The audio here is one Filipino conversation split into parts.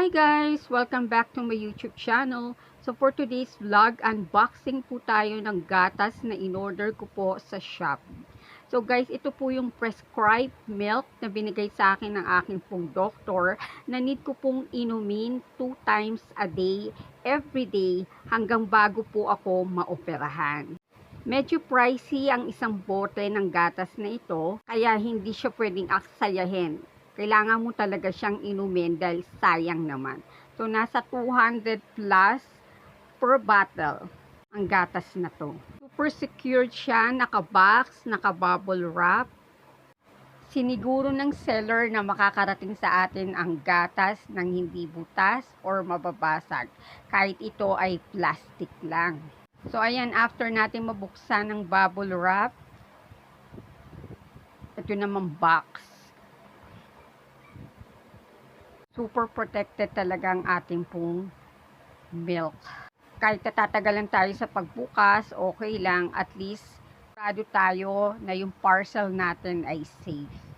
Hi guys! Welcome back to my YouTube channel. So for today's vlog, unboxing po tayo ng gatas na in-order ko po sa Shopee. So guys, ito po yung prescribed milk na binigay sa akin ng aking pong doktor na need ko pong inumin 2 times a day, every day, hanggang bago po ako maoperahan. Medyo pricey ang isang bote ng gatas na ito, kaya hindi siya pwedeng aksayahin kailangan mo talaga siyang inumin dahil sayang naman. So, nasa 200 plus per bottle ang gatas na to. Super secured siya, naka-box, naka-bubble wrap. Siniguro ng seller na makakarating sa atin ang gatas ng hindi butas or mababasag. Kahit ito ay plastic lang. So, ayan, after natin mabuksan ng bubble wrap, ito naman box super protected talaga ang ating pong milk. Kahit natatagalan tayo sa pagbukas, okay lang. At least, sigurado tayo na yung parcel natin ay safe.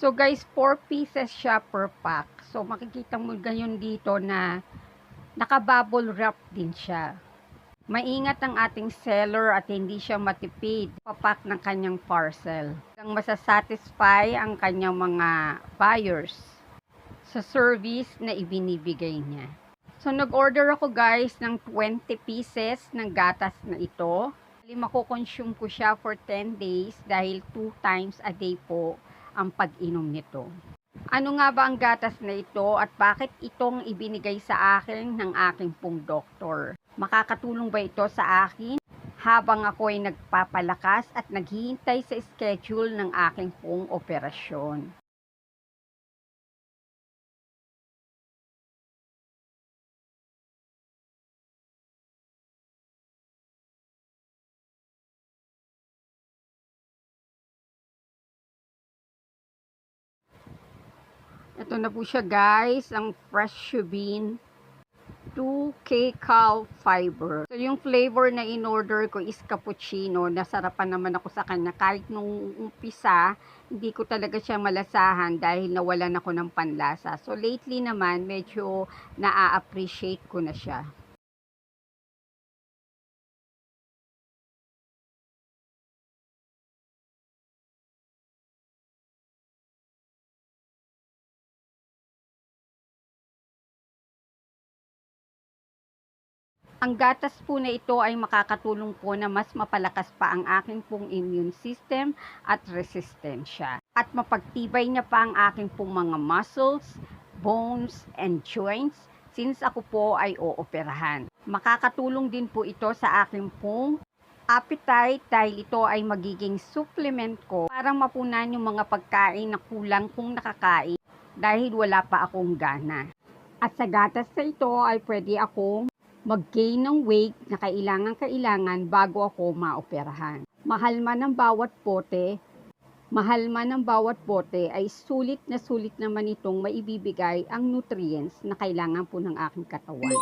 So guys, 4 pieces siya per pack. So makikita mo ganyan dito na naka-bubble wrap din siya. Maingat ang ating seller at hindi siya matipid papak ng kanyang parcel. Ang masasatisfy ang kanyang mga buyers sa service na ibinibigay niya. So nag-order ako guys ng 20 pieces ng gatas na ito. Makukonsume ko siya for 10 days dahil 2 times a day po ang pag-inom nito. Ano nga ba ang gatas na ito at bakit itong ibinigay sa akin ng aking pong doktor? Makakatulong ba ito sa akin habang ako ay nagpapalakas at naghihintay sa schedule ng aking pong operasyon? Ito na po siya guys, ang fresh bean 2K Cal Fiber. So yung flavor na in-order ko is cappuccino. Nasarapan naman ako sa kanya. Kahit nung umpisa, hindi ko talaga siya malasahan dahil nawalan ako ng panlasa. So lately naman, medyo na-appreciate ko na siya. Ang gatas po na ito ay makakatulong po na mas mapalakas pa ang aking pong immune system at resistensya. At mapagtibay niya pa ang aking pong mga muscles, bones, and joints since ako po ay ooperahan. Makakatulong din po ito sa aking pong appetite dahil ito ay magiging supplement ko para mapunan yung mga pagkain na kulang kung nakakain dahil wala pa akong gana. At sa gatas na ito ay pwede akong mag-gain ng weight na kailangan-kailangan bago ako maoperahan. Mahal man ang bawat bote, mahal man ang bawat bote ay sulit na sulit naman itong maibibigay ang nutrients na kailangan po ng aking katawan.